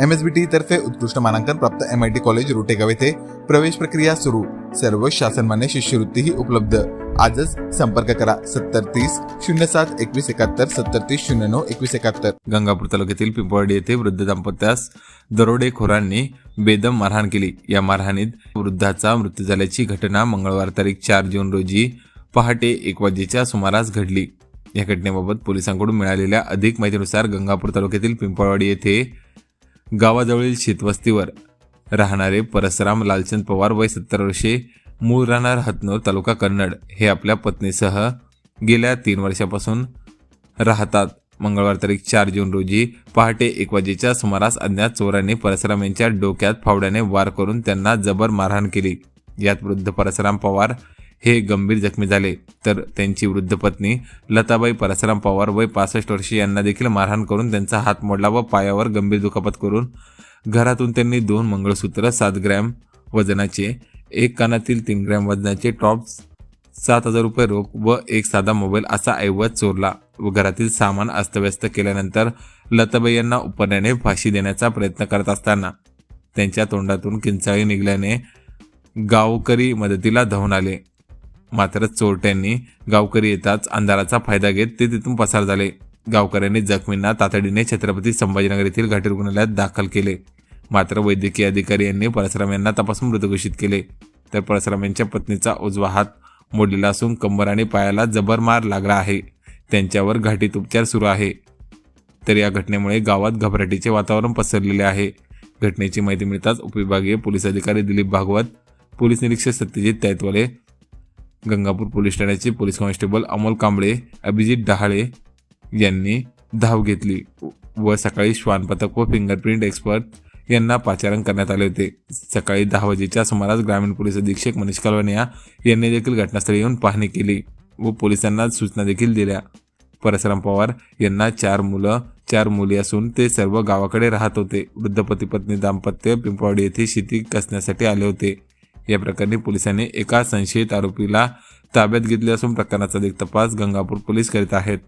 M S बी T तर्फे उत्कृष्ट मानांकन प्राप्त M I T college Rotegaon येथे प्रवेश प्रक्रिया सुरू. सर्व शासनमान्य शिष्यवृत्तीही उपलब्ध. आजच संपर्क करा सत्तर तीस शून्य सात एकवीस एकाहत्तर सत्तर तीस शून्य नऊ एकवीस एकाहत्तर. गंगापूर तालुक्यातील पिंपळवाडी येथे वृद्ध दाम्पत्यास दरोडेखोरांनी बेदम मारहाण केली. या मारहाणीत वृद्धाचा मृत्यू झाल्याची घटना मंगळवार तारीख चार जून रोजी पहाटे एक वाजेच्या सुमारास घडली. या घटनेबाबत पोलिसांकडून मिळालेल्या अधिक माहितीनुसार गंगापूर तालुक्यातील पिंपळवाडी येथे गावाजवळील शेतवस्तीवर राहणारे परसराम लालचंद पवार वय सत्तर वर्षे मूळ राहणार हतनूर तालुका कन्नड. हे आपल्या पत्नीसह गेल्या तीन वर्षापासून राहतात. मंगळवार तारीख चार जून रोजी पहाटे एक वाजेच्या सुमारास अज्ञात चोरांनी परसराम यांच्या डोक्यात फावड्याने वार करून त्यांना जबर मारहाण केली. यात वृद्ध परसराम पवार हे गंभीर जखमी झाले. तर त्यांची वृद्ध पत्नी लताबाई परसराम पवार वय पासष्ट वर्षे यांना देखील मारहाण करून त्यांचा हात मोडला व पायावर गंभीर दुखापत करून घरातून त्यांनी दोन मंगळसूत्र सात ग्रॅम वजनाचे एक कानातील तीन ग्रॅम वजनाचे टॉप्स सात हजार रुपये रोख व एक साधा मोबाईल असा ऐवज चोरला व घरातील सामान अस्तव्यस्त केल्यानंतर लताबाई यांना उपरण्याने फाशी देण्याचा प्रयत्न करत असताना त्यांच्या तोंडातून किंचाळी निघाल्याने गावकरी मदतीला धावून आले. मात्र चोरट्यांनी गावकरी येताच अंधाराचा फायदा घेत ते तिथून पसार झाले. गावकऱ्यांनी जखमींना तातडीने छत्रपती संभाजीनगर येथील घाटी रुग्णालयात दाखल केले. मात्र वैद्यकीय अधिकारी यांनी परसराम यांना तपासून मृत घोषित केले. तर परसराम यांच्या पत्नीचा उजवा हात मोडलेला असून कंबर आणि पायाला जबर मार लागला आहे. त्यांच्यावर घाटीत उपचार सुरू आहे. तर या घटनेमुळे गावात घबराटीचे वातावरण पसरलेले आहे. घटनेची माहिती मिळताच उपविभागीय पोलीस अधिकारी दिलीप भागवत पोलीस निरीक्षक सत्यजित तैतवाले गंगापूर पोलीस ठाण्याचे पोलीस कॉन्स्टेबल अमोल कांबळे अभिजित डहाळे यांनी धाव घेतली व सकाळी श्वान पथक व फिंगरप्रिंट एक्सपर्ट यांना पाचारण करण्यात आले होते. सकाळी दहा वाजेच्या सुमारास ग्रामीण पोलीस अधीक्षक मनीष कलवनिया यांनी देखील घटनास्थळी येऊन पाहणी केली व पोलिसांना सूचना देखील दिल्या. परसराम पवार यांना चार मुलं चार मुली असून ते सर्व गावाकडे राहत होते. वृद्ध पती पत्नी दाम्पत्य पिंपवाडी येथे शेती कसण्यासाठी आले होते. या प्रकरणी पोलिसांनी एका संशयित आरोपीला ताब्यात घेतले असून प्रकरणाचा अधिक तपास गंगापूर पोलीस करीत आहेत.